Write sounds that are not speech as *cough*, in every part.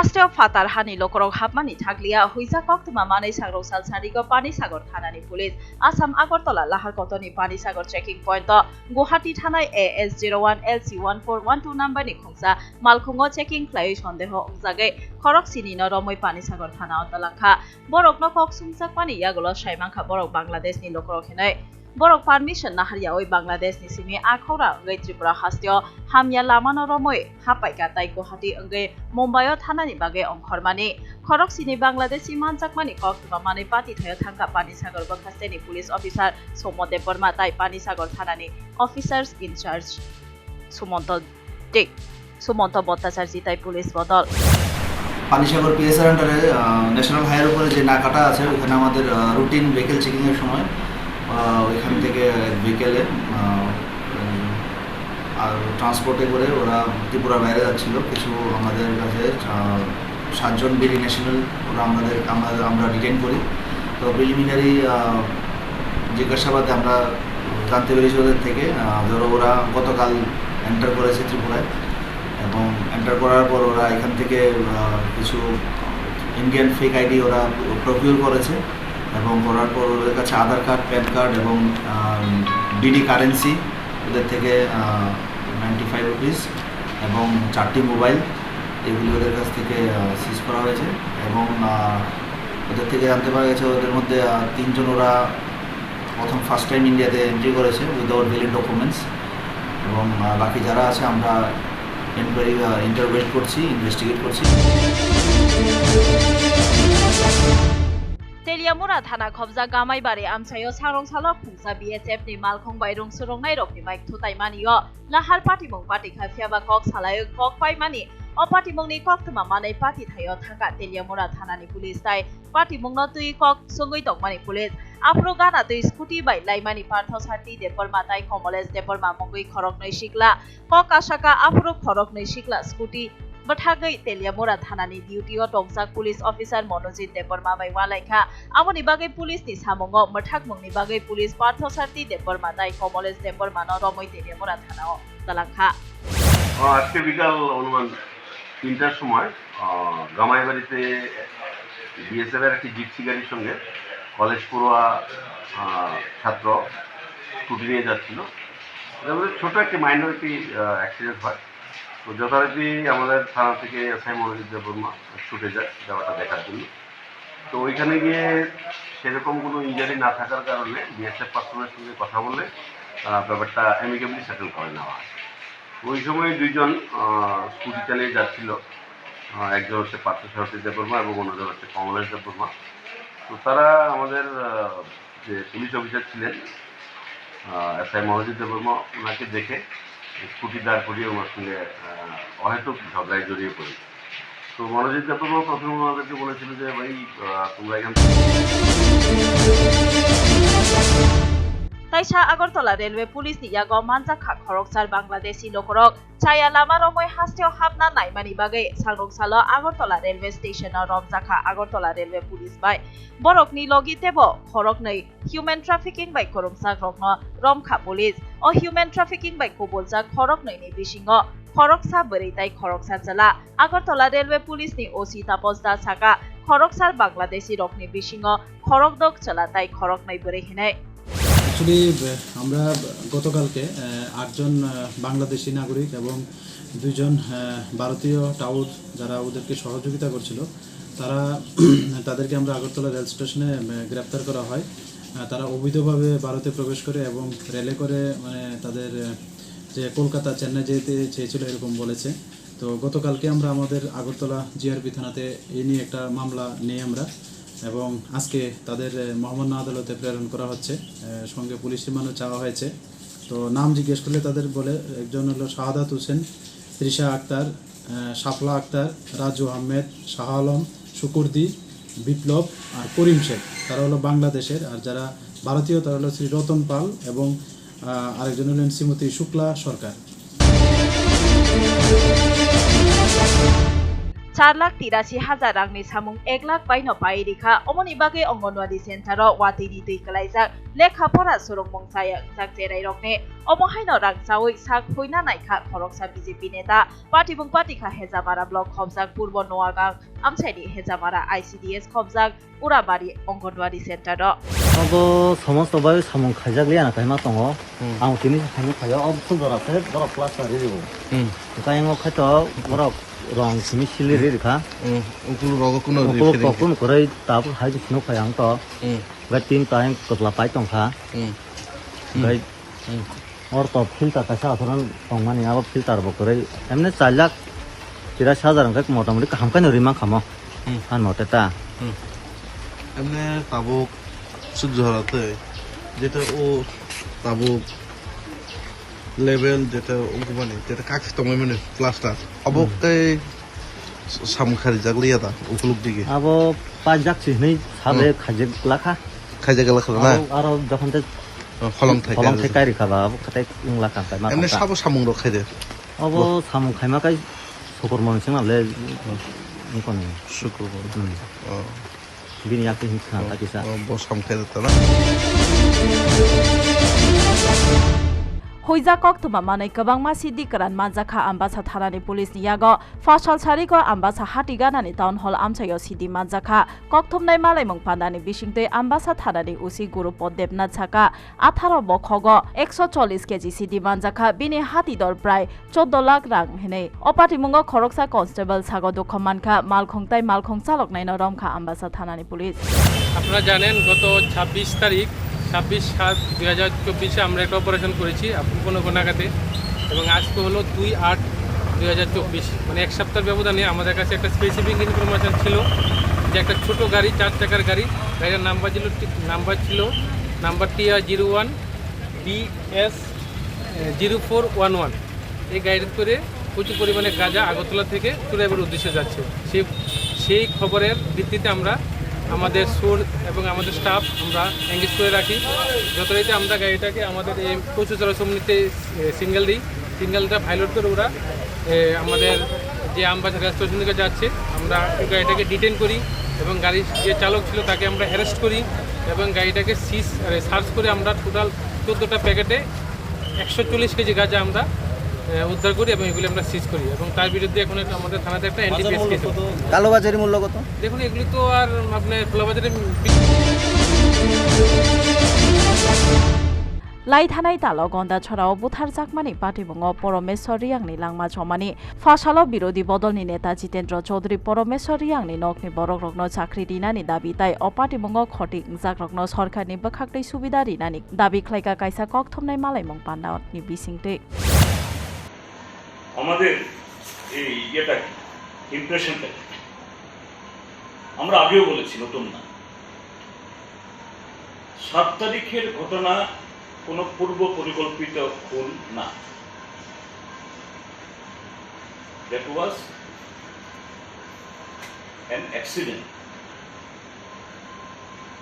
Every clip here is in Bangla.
হাস্টেও ফাতার হানি লকরক হাবমানি থাকলিয়া হুইজা কক্তমা মানে সাগর সালসারিগ পানি সাগর থানানি পুলিশ আসাম আগরতলা লাহার কতনি পানি সাগর চেকিং পয়েন্ট গুয়াহাটি থানায় A S zero one L C one four one two নাম্বারনি খুংসা মালখুঙ্গ checking খ্লাই সন্দেহ উজাগে খরক সিনি রমই পানি সাগর থানা অতলাংখা বরক নকক সুংসাক পানি ইয়াগুলো সাইমাংখা বরক বাংলাদেশনি লকরক হেনয় বরক পারমিশন নাহারিয়া ওই বাংলাদেশনি সিমি আখৌরা ওই ত্রিপুরা হাস্তীয় হামিয়া লামানো রমই হাপাইকা তাই গুয়াহাটি অঙ্গে মুম্বাইও থানানি বাগে অংখরমানি খরক সিনি বাংলাদেশি মানজাকমানি কক্তবা মানে পাতি থায় থাঙ্কা পানি সাগর বখাস্তেনি পুলিশ অফিসার সৌমদেব বর্মা তাই পানি সাগর থানানি অফিসার্স ইনচার্জ সুমন্ত দে সুমন্ত ভট্টাচার্য তাই পুলিশ বদল পানিসাগর পিএসআর আন্ডারে ন্যাশনাল হাইওয়ের উপরে যে নাকাটা আছে ওখানে আমাদের রুটিন ভেহিকেল চেকিংয়ের সময় ওইখান থেকে বিকেলে আর ট্রান্সপোর্টে করে ওরা ত্রিপুরা বাইরে যাচ্ছিল। কিছু আমাদের কাছে সাতজন বিডি ন্যাশনাল ওরা আমাদের, আমরা আমরা ডিটেন করি। তো প্রিলিমিনারি জিজ্ঞাসাবাদে আমরা জানতে পেরেছি ওদের থেকে। ধরো ওরা গতকাল এন্টার করেছে ত্রিপুরায় এবং এন্টার করার পর ওরা এখান থেকে কিছু ইন্ডিয়ান ফেক আইডি ওরা প্রকিউর করেছে। এবং করার পর ওদের কাছে আধার কার্ড, প্যান কার্ড এবং ডিডি কারেন্সি ওদের থেকে নাইনটি ফাইভ রুপিস এবং চারটি মোবাইল এগুলি ওদের কাছ থেকে সিজ করা হয়েছে এবং ওদের থেকে জানতে পারা গেছে ওদের মধ্যে তিনজন ওরা প্রথম ফার্স্ট টাইম ইন্ডিয়াতে এন্ট্রি করেছে উইদাউট ভ্যালিড ডকুমেন্টস এবং বাকি যারা আছে আমরা এনকোয়ারি ইন্টারভেট করছি ইনভেস্টিগেট করছি। তেলিয়ামুরা থানা খবজা গামাইবারে আমসাইও সারং সালো খুংসা BSF ni malkhong bairong surongnai rok ni maik thutai maniyo lahar patimong pati khafiaba kok salayo kok pai mani. O patimong ni kok tuma manai pati thayo thaka Teliamura থানানি police তাই পাটিমং ন তুই কক সঙ্গই তকমানি পুলিশ আফ্রো গানা তুই স্কুটি বাই লাইমানি পার্থ সার্টি দেপর মাতাই কমলেশ দেপর মামঙ্গই খরক নই শিকলা কক আশাকা আফ্রো খরক নই শিকলা স্কুটি বঠাগৈ তেলিয়ামুরা থানানি ডিউটিও টংসাক পুলিশ অফিসার মনোজিৎ দেববর্মা বাই ওয়ালাইখা আমনি বাগৈ পুলিশ ni সামঙ্গ মঠাকমংনি বাগৈ পুলিশ পার্থ সার্টি দেববর্মা তাই কমলেশ দেববর্মা ন রমৈ তেলিয়ামুরা থানাও তালাংখা। আজকে বিকাল অনুমান তিনটার সময় আহ, গামাইবাড়িতে বিএসএফ এর একটি জিপসি গাড়ির সঙ্গে কলেজ পড়ুয়া ছাত্র স্কুটি নিয়ে যাচ্ছিল। ছোট একটি মাইনর একটি অ্যাক্সিডেন্ট হয়। তো যথারীতি আমাদের থানা থেকে এসআই মনোজিৎ দেববর্মা ছুটে যায় ব্যাপারটা দেখার জন্য। তো ওইখানে গিয়ে সেরকম কোনো ইঞ্জারি না থাকার কারণে বিএসএফ পার্সনের সঙ্গে কথা বলে ব্যাপারটা অ্যামিকেবলি সেটেল করে নেওয়া হয়। ওই সময় দুইজন স্কুটি চালিয়ে যাচ্ছিল একজন হচ্ছে পার্থ সারথী দেববর্মা এবং অন্যজন হচ্ছে কমলেশ দেববর্মা। তো তারা আমাদের যে পুলিশ অফিসার ছিলেন এস আই মনোজিৎ দেববর্মা, ওনাকে দেখে স্কুটি দাঁড় করিয়ে ওনার সঙ্গে অহেতুক ঝগড়ায় জড়িয়ে পড়ি। তো মনোজিৎ দেববর্মা প্রথমে আমাদেরকে বলেছিল যে, ভাই তোমরা এখান Maisha Agartala Railway Police Yago Manza Kakoroksal Bangladeshi Lokorok Chaya Lama Romoy Hastio Hapna Naimani Bagay Salrok Salo Agartala Railway Station Romzaka Agartala Railway Police Bay Borok Ni Logi Tebo Korok Nai Human Trafficking by Koromsa Rokno Romka Police O Human Trafficking by Kobolza Korok Nai Nibishingo Koroksa Beritai Koroksa Zala Agartala Railway Police Ni Osi Tapos Da Saka Koroksal Bangladeshi Rokni Bishingo Korok Dok Chalatai Korok Nai Berihinai actually আমরা গতকালকে আটজন বাংলাদেশি নাগরিক এবং দুইজন ভারতীয় টাউর যারা ওদেরকে সহযোগিতা করছিল, তারা, *clears throat* তাদেরকে আমরা আগরতলা রেল স্টেশনে গ্রেপ্তার করা হয়। তারা অবৈধভাবে ভারতে প্রবেশ করে এবং রেলে করে মানে তাদের যে কলকাতা চেন্নাই যেতে চেয়েছিল এরকম বলেছে। তো গতকালকে আমরা আমাদের আগরতলা জিআরপি থানাতে এই নিয়ে একটা মামলা নিয়ে আমরা এবং আজকে তাদের মহামান্য আদালতে প্রেরণ করা হচ্ছে। সঙ্গে পুলিশ রিমান্ডও চাওয়া হয়েছে। তো নাম জিজ্ঞেস করলে তাদের বলে, একজন হলো শাহাদাত হোসেন, তৃষা আক্তার শাফলা আক্তার, রাজু আহমেদ, শাহ আলম, শুকুরদি, বিপ্লব আর করিম শেখ। তারা হলো বাংলাদেশের, আর যারা ভারতীয় তারা হলো শ্রী রতন পাল এবং আরেকজন হলেন শ্রীমতী শুক্লা সরকার। চার লাখ তিরাশি হাজার রাংনি সামুং এক লাখ বাইনো পাই রেখা অমনি বাগে অঙ্গনওয়াড়ি সেন্টারও ওয়াতিনি দুই কলাইজাক লেখাপড়া সুরং মংসায়া জাক জেরাই রকনে অমহাইনো রাং চাওই সাক হইনা নাইখা খরকসা বিজেপি নেতা পার্টি বুং পার্টিখা হেজামারা ব্লক খবজাক পূর্ব নোয়াগাং আমসাইনি হেজামারা আইসিডিএস খবজাক উরাবাড়ি অঙ্গনওয়াড়ি সেন্টারও अब समस्तबाय सामं खायजागलिया ना खायमा दङ आं तिनि खायनो खायो अब सुन्दरासे बरफ प्लास आरि रिबो कायङो खायतो बरफ रं सिमी सिलि रि रिखा ukulu rogo kuno उकुल ककुन करै ताब हाय सिनो खायां त gai tin taeng kotla pai tong kha gai और तो फिल्टर कैसा असरन तंगमानि अब फिल्टर बो करै एमने चालाक तिरा साजार अंक मोटामुटी हामकाय नरिमा खामो हान मतेता এমনি তাবুক সূর্য হারাতে যেটা ও তাবুক লেভেল যেটা উগুবানি যেটা কাজ তোমায় মানে প্লাস্টার অবকে সামখারি 아보게 삼카리 자글이야다 দিকে আব পাঁচ যাচ্ছে নেই সাবে খাজে লাখা। খাজে গেলা খাবে না? আর যখন তে ফলং থাকে ফলং থাকে কারি খাবা আবো খাতে ইংলা কাঁকাই মা এমনি সাবো সামুং রো খাই দে অব সামুং খাই মা কাই সকর মনছে না লে নিকন শুকর ও। বিনি আপনি হিখা তাকিসা বসাম খাই দে না। Hoija kok tuma manai kabangma sidi karan manjaka ambasa tharani pulis ni yago fasal sari ko ambasa hatiga nani town hall amchayo sidi manjaka kok thumnai malai mong pandani bisingte ambasa tharani usi guru podebna chaka 18 bokhogo 140 kg CD মানজাখা বিনি হাতি দর প্রায় 14 লাখ রাং হেনে অপাটি মুঙ্গ খরকসা কনস্টেবল সাগো দুঃখ মানখা মালখংতাই মালখং চালক নাইন রমখা আম্বাসা থানানি পুলিশ আপনারা জানেন গত ছাব্বিশ তারিখ ছাব্বিশ সাত দুই হাজার চব্বিশে আমরা একটা অপারেশন করেছি কোনো গোনাগাতে এবং আজকে হলো দুই আট দুই হাজার চব্বিশ। মানে এক সপ্তাহ ব্যবধানে আমাদের কাছে একটা স্পেসিফিক ইনফরমেশন ছিল যে একটা ছোট গাড়ি, চার চাকার গাড়ি গাড়ির নাম্বার ছিল নাম্বার ছিল number TR zero one BS zero four one one. এই গাড়ি করে প্রচুর পরিমাণে গাঁজা আগরতলা থেকে চুরাইবার উদ্দেশ্যে যাচ্ছে। সেই সেই খবরের ভিত্তিতে আমরা আমাদের সুর এবং আমাদের স্টাফ আমরা এঙ্গেজ করে রাখি। যথারীতি আমরা গাড়িটাকে আমাদের এই প্রচুর সমিতিতে সিঙ্গেল দিই। সিঙ্গেলটা পাইলট করে ওরা আমাদের যে আমবাজার রেল স্টেশন থেকে যাচ্ছে, আমরা গাড়িটাকে ডিটেন করি এবং গাড়ির যে চালক ছিল তাকে আমরা অ্যারেস্ট করি এবং গাড়িটাকে সিজ সার্চ করে আমরা টোটাল চোদ্দোটা প্যাকেটে একশো চল্লিশ কেজি গাঁজা আমরা উদ্ধার করি এবং এগুলি আমরা সিজ করি। এবং তার বিরুদ্ধে এখন একটা আমাদের থানাতে একটা এনটিপিএস কেস। কালোবাজারি মূল্য কত? দেখুন এগুলি তো আর আপনার খোলাবাজারে লাই থানাই তালো গন্দা ছড়াও বুথার জাকমানি পাটিবুঙ্গ পরমেশ্বর রিয়াংনি লাংমা জমানি ফাসালো বিরোধী বদলনি নেতা জিতেন্দ্র চৌধুরী পরমেশ্বর রিয়াংনি নকনি বরক রগ্ন চাকরি রিনানি দাবি তাই অপাটিবুঙ্গ খটি জাক রগ্ন সরকারনি বখাকতै সুবিধা রিনানি। দাবি খ্লাইকা কাইসা কক থমনাই মালাইমং পান্ডানি বিসিংতে আমাদের এই ইয়েটা কি? ইমপ্রেশনটা কি? আমরা আগেও বলেছি, নতুন না। সাত তারিখের ঘটনা কোনো পূর্ব পরিকল্পিত খুন না। দ্যাট ওয়াজ অ্যান অ্যাক্সিডেন্ট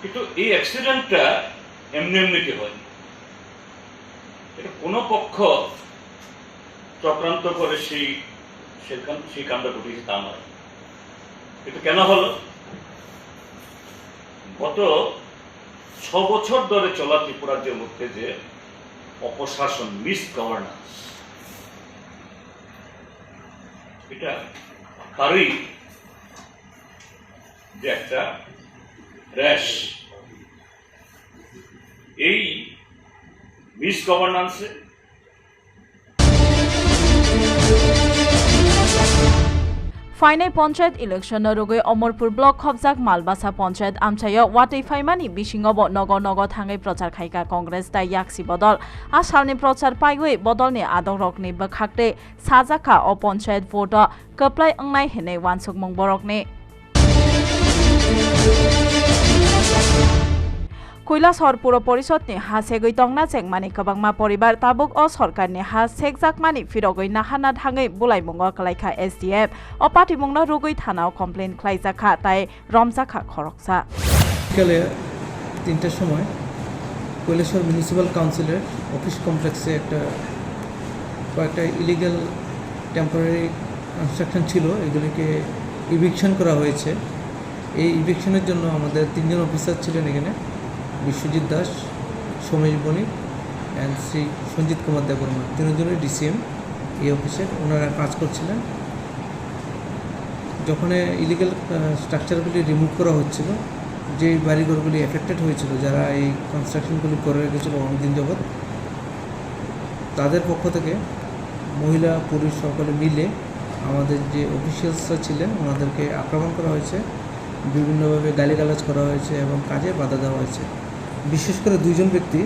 কিন্তু এই অ্যাক্সিডেন্টটা এমনি এমনিতে হয়নি এটা কোনো পক্ষ চক্রান্ত করে সেই সেই কাণ্ড ঘটিয়েছে, তা নয়। কিন্তু কেন হলো? গত ছ বছর ধরে চলা ত্রিপুরাজ্যের মধ্যে যে অপশাসন মিস গভর্নেন্স এটা তারই যে একটা র্যাশ এই মিস গভর্নেন্সে फाइनै पञ्चायत इलेक्सन नरुगै अमरपुर ब्लक खब्जाक मालबासा पञ्चायत आम्सायो बिसिङ अब नगर नगरथाङै प्रचार खाइका कङ्ग्रेस दाइ याक्सी बदल आ प्रचार पाइगै बदलने आद रक्ने बखाक्दै साजाखा अपञ्चायत भोट बोट अङ्नाइ हेर्ने हेनै वानसुकमुङ बरक्ने কৈলাসহর পুর পরিষদনি হা সেগৈ টংনা চেংমানি কবাংমা পরিবার তাবুক অ সরকারনি হা সেকজাকমানি ফিরগৈ নাহানা থাঙै বুলাইমুঙ্গ কলাইখা এসডিএফ অ পাটিমুংনা রুগৈ থানাও কমপ্লেন খ্লাইজাখা তাই রমজাখা খরকসা বিকালে তিনটার সময় কৈলাসহর মিউনিসিপ্যাল কাউন্সিলের অফিস কমপ্লেক্সে একটা কয়েকটা ইলিগাল টেম্পোরারি কনস্ট্রাকশন ছিল, এগুলিকে ইভিকশন করা হয়েছে। এই ইভিকশনের জন্য আমাদের তিনজন অফিসার ছিলেন এখানে। বিশ্বজিৎ দাস, সোমেশ বণিক অ্যান্ড শ্রী সঞ্জিত কুমার দেববর্মা। তিনজনই ডিসিএম এই অফিসের ওনারা কাজ করছিলেন। যখন ইলিগাল স্ট্রাকচারগুলি রিমুভ করা হচ্ছিল যে বাড়িঘরগুলি এফেক্টেড হয়েছিল, যারা এই কনস্ট্রাকশনগুলি করে রেখেছিল অনেকদিন যাবৎ, তাদের পক্ষ থেকে মহিলা, পুরুষ সকলে মিলে আমাদের যে অফিসিয়ালসরা ছিলেন, ওনাদেরকে আক্রমণ করা হয়েছে। বিভিন্নভাবে গালিগালাজ করা হয়েছে এবং কাজে বাধা দেওয়া হয়েছে। বিশেষ করে দুইজন ব্যক্তি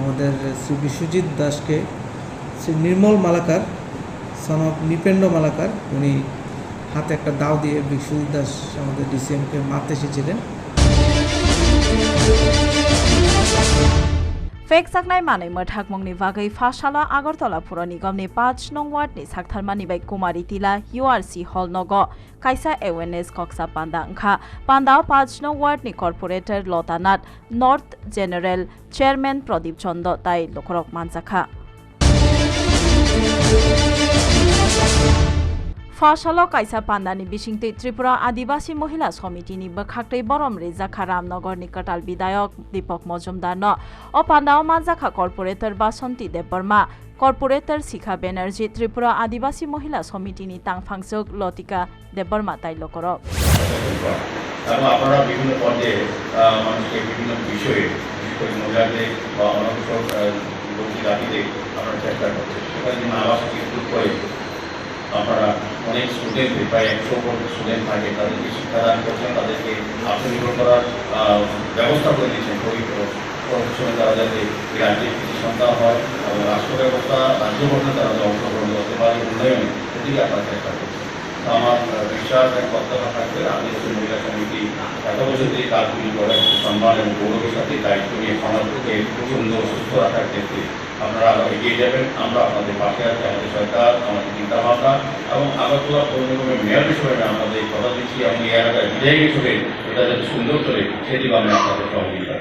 আমাদের শ্রী বিশ্বজিৎ দাসকে, শ্রী নির্মল মালাকার সন অফ নিপেন্ড মালাকার, উনি হাতে একটা দাও দিয়ে বিশ্বজিৎ দাস আমাদের ডিসিএমকে মারতে এসেছিলেন। फेक साकनाय मानै मोठाकमंनि बागै फाशाला आगरतला पुर निगमनि पाँच नं वार्डनि साकथारमानि बाय कुमारी तिला युआरसी हल नग काइसा एवेनेस कक्सा पान्दा ओंखा पान्दा पाँच नं वार्डनि corporator Latanath north general chairman Pradip Chand ताई ফসল কাইসা পান্দানি বিশিংতে ত্রিপুরা আদিবাসী মহিলা সমিতি নি বখাকটে বরম রেজাখা রামনগর নিকটাল বিধায়ক দীপক মজুমদার ন। ও পান্ডাও মাজাখা কর্পোরেটর বাসন্তী দেববর্মা। কর্পোরেটর শিখা ব্যানার্জি ত্রিপুরা আদিবাসী মহিলা সমিতি নি তাংফাংসক লতিকা দেববর্মা তাইল কর। কারণ আপনারা বিভিন্ন পর্যায়ে মানুষকে চেষ্টা করছেন। সেখানে আবাস আপনারা অনেক স্টুডেন্ট প্রায় একশো স্টুডেন্ট থাকে তাদেরকে শিক্ষাদান করছেন তাদেরকে আত্মনির্ভর করার ব্যবস্থা করে দিচ্ছেন প্রফেশনে তারা যাতে কিছু সন্তান হয় এবং রাষ্ট্র ব্যবস্থা, রাজ্য গঠনে তারা যাতে অংশগ্রহণ করতে পারে, উন্নয়নে সেদিকে আপনারা চেষ্টা করছেন। আমার বিশ্বাস এবং প্রত্যাশা থাকবে আদিবাসী মহিলা সমিতি এত বছর ধরে কাজগুলি করে সম্মান এবং গৌরবের সাথে দায়িত্ব নিয়ে সমাজকে সুন্দর সুস্থ রাখার ক্ষেত্রে আপনারা এগিয়ে যাবেন। আমরা আপনাদের পাশে আছি, আমাদের সরকার, আমাদের চিন্তাভাবনা, এবং আগরতলা পৌরনিগমের মেয়র হিসেবে আমাদের কথা দিচ্ছি এবং এই এলাকায় বিধায়ক হিসেবে এটা যাতে সুন্দর করে সেদিকে আমি আপনাদের সহযোগিতা